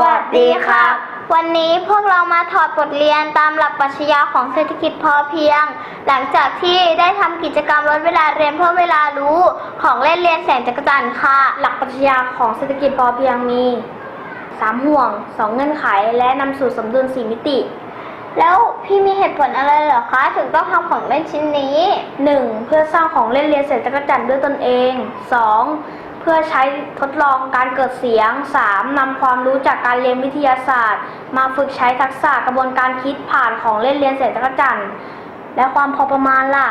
วัสดีครับ วันนี้พวกเรามาถอดบทเรียนตามหลักปรัชญาของเศรษฐกิจพอเพียง หลังจากที่ได้ทำกิจกรรมลดเวลาเรียนเพื่อเวลารู้ของเล่นเรียนแสงจักรจันทร์ค่ะ หลักปรัชญาของเศรษฐกิจพอเพียงมีสามห่วงสองเงื่อนไข และนำสู่สมดุลสี่มิติ แล้วพี่มีเหตุผลอะไรเหรอคะ ถึงต้องทำของเล่นชิ้นนี้ 1. เพื่อสร้างของเล่นเรียนเสร็จจักรจันทร์ด้วยตนเอง 2. เพื่อใช้ทดลองการเกิดเสียง 3. นำความรู้จากการเรียนวิทยาศาสตร์ มาฝึกใช้ทักษะกระบวนการคิดผ่านของเล่นเรียนเสร็จจักรจันทร์และความพอประมาณล่ะ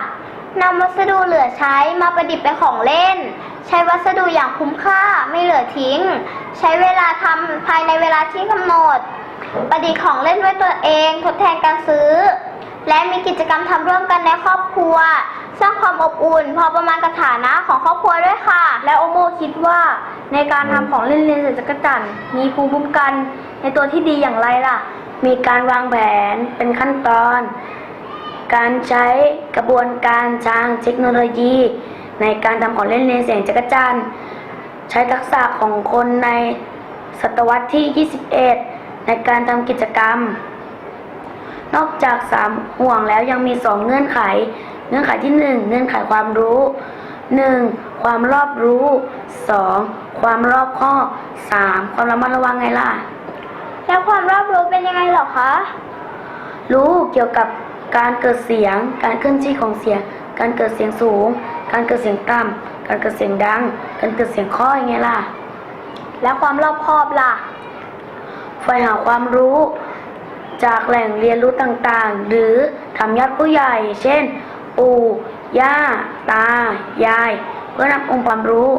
นำวัสดุเหลือใช้มาประดิษฐ์เป็นของเล่น ใช้วัสดุอย่างคุ้มค่าไม่เหลือทิ้ง ใช้เวลาทำภายในเวลาที่กำหนด ประดิษฐ์ของเล่นด้วยตัวเอง ทดแทนการซื้อ และมีกิจกรรมทำร่วมกันในครอบครัว สร้างความอบอุ่น พอประมาณกับฐานะของครอบครัวด้วยค่ะ และโอโมคิดว่าในการทำของเล่นเรียนเสร็จจักรจันทร์มีภูมิคุ้มกันในตัวที่ดีอย่างไรล่ะ มีการวางแผนเป็นขั้นตอน การใช้กระบวนการทางเทคโนโลยี ในการทำของเล่นเรียนเสียงจักรจันทร์ใช้ทักษะของคนในศตวรรษที่ 21 ในการทำกิจกรรม นอกจากสามห่วงแล้วยังมีสองเงื่อนไข เงื่อนไขที่หนึ่งเงื่อนไขความรู้หนึ่งความรอบรู้สองความรอบข้อบสามความระมัดระวังไงล่ะ แล้วความรอบรู้เป็นยังไงเหรอคะ รู้เกี่ยวกับการเกิดเสียง การเคลื่อนที่ของเสียง การเกิดเสียงสูง การเกิดเสียงต่ำการเกิดเสียงดัง การเกิดเสียงค่อยไงล่ะ และความรอบคอบล่ะไฟหาความรู้ จากแหล่งเรียนรู้ต่างๆ หรือทำญาติผู้ใหญ่ เช่น ปู่ ย่า ตา ยาย เพื่อนำองค์ความรู้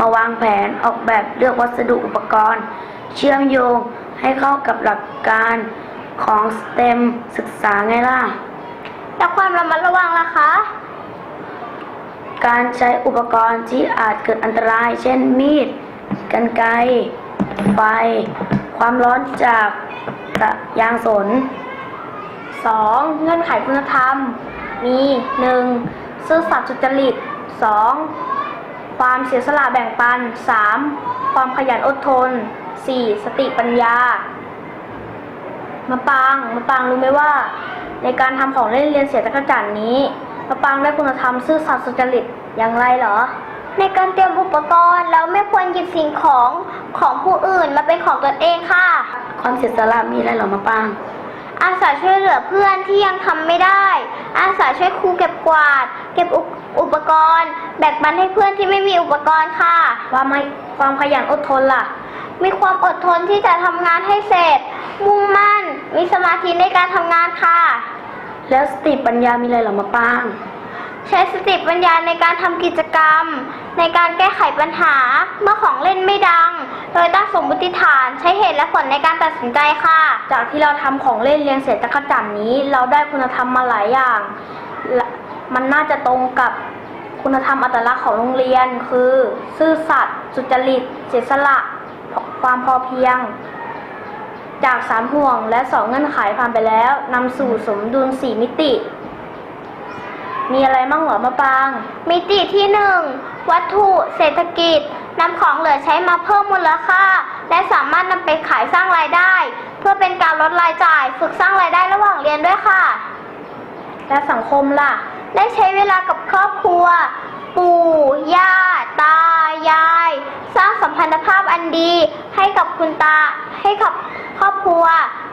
มาวางแผนออกแบบเลือกวัสดุอุปกรณ์ เชื่อมโยงให้เข้ากับหลักการของ STEM ศึกษาไงล่ะแล้วความระมัดระวังล่ะคะ การใช้อุปกรณ์ที่อาจเกิดอันตราย เช่นมีด กันไกรไฟ ความร้อนจากตะ ยางสน 2. เงื่อนไขคุณธรรม มี 1. ซื่อสัตย์สุจริต 2. ความเสียสละแบ่งปัน 3. ความขยันอดทน 4. สติปัญญา มาปาง มาปางรู้ไหมว่า ในการทำของเล่นเรียนเสียจักรจันนี้ มาปางได้คุณธรรมซื่อสัตย์สุจริตอย่างไรเหรอในการเตรียมอุปกรณ์เราไม่ควรหยิบสิ่งของของผู้อื่นมาเป็นของตนเองค่ะ ความเสียสละมีอะไรเหรอมาปาง อาสาช่วยเหลือเพื่อนที่ยังทำไม่ได้ อาสาช่วยครูเก็บกวาด เก็บอุปอุปกรณ์ แบ่งปันให้เพื่อนที่ไม่มีอุปกรณ์ค่ะ ความไม่ความขยันอดทนล่ะ มีความอดทนที่จะทำงานให้เสร็จ มุ่งมั่น มีสมาธิในการทำงานค่ะ แล้วสติปัญญามีอะไรเหรอมาปาง ใช้สติปัญญาในการทำกิจกรรม ในการแก้ไขปัญหาเมื่อของเล่นไม่ดัง โดยตั้งสมมติฐานใช้เหตุและผลในการตัดสินใจค่ะ จากที่เราทำของเล่นเรียงเสร็จจักรจันนี้ เราได้คุณธรรมมาหลายอย่าง มันน่าจะตรงกับคุณธรรมอัตลักษณ์ของโรงเรียน คือ ซื่อสัตย์สุจริตเสียสละความพอเพียง จากสามห่วงและสองเงื่อนไขผ่านไปแล้วนำสู่สมดุลสี่มิติ มีอะไรมั่งเหรอมะปาง มิติที่หนึ่งวัตถุเศรษฐกิจ นำของเหลือใช้มาเพิ่มมูลค่า และสามารถนำไปขายสร้างรายได้ เพื่อเป็นการลดรายจ่าย ฝึกสร้างรายได้ระหว่างเรียนด้วยค่ะ และสังคมล่ะ ได้ใช้เวลากับครอบครัว ปู่ย่าตายาย สร้างสัมพันธภาพอันดีให้กับคุณตาให้กับครอบครัว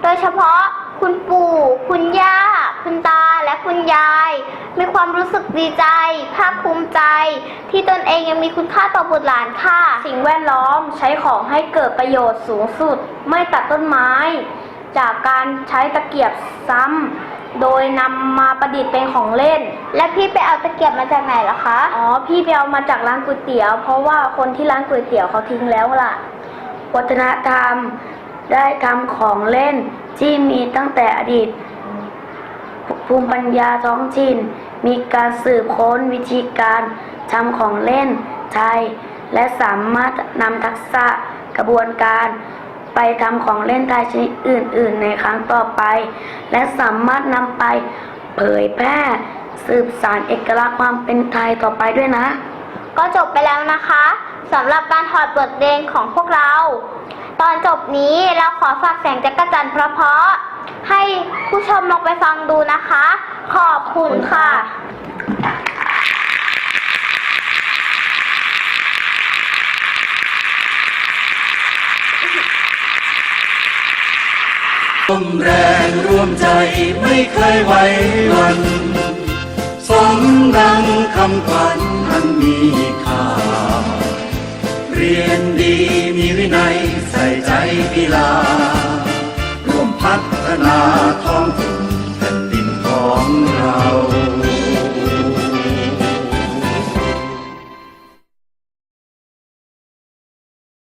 โดยเฉพาะคุณปู่ คุณย่า คุณตาและคุณยาย มีความรู้สึกดีใจ ภาคภูมิใจ ที่ตนเองยังมีคุณค่าต่อบุตรหลานค่ะ สิ่งแวดล้อมใช้ของให้เกิดประโยชน์สูงสุด ไม่ตัดต้นไม้ จากการใช้ตะเกียบซ้ำ โดยนำมาประดิษฐ์เป็นของเล่น และพี่ไปเอาตะเกียบมาจากไหนเหรอคะ อ๋อ พี่ไปเอามาจากร้านก๋วยเตี๋ยว เพราะว่าคนที่ร้านก๋วยเตี๋ยวเขาทิ้งแล้วล่ะ วัฒนธรรมได้ทำของเล่นที่มีตั้งแต่อดีต ภูมิปัญญาท้องถิ่น มีการสืบค้นวิธีการทำของเล่นไทย และสามารถนำทักษะกระบวนการ ไปทำของเล่นไทยชนิดอื่น ๆ ในครั้งต่อไป และสามารถนำไปเผยแพร่สืบสารเอกลักษณ์ความเป็นไทยต่อไปด้วยนะ ก็จบไปแล้วนะคะสำหรับการถอดบทเรียนของพวกเรา ตอนจบนี้เราขอฝากแสงจักรจันทร์เพราะให้ผู้ชมลองไปฟังดูนะคะ ขอบคุณค่ะ นร่วมใจไม่เคยไว้วัน สมดังคำขวัญอันมีค่า เรียนดีมีวินัยใส่ใจกีฬา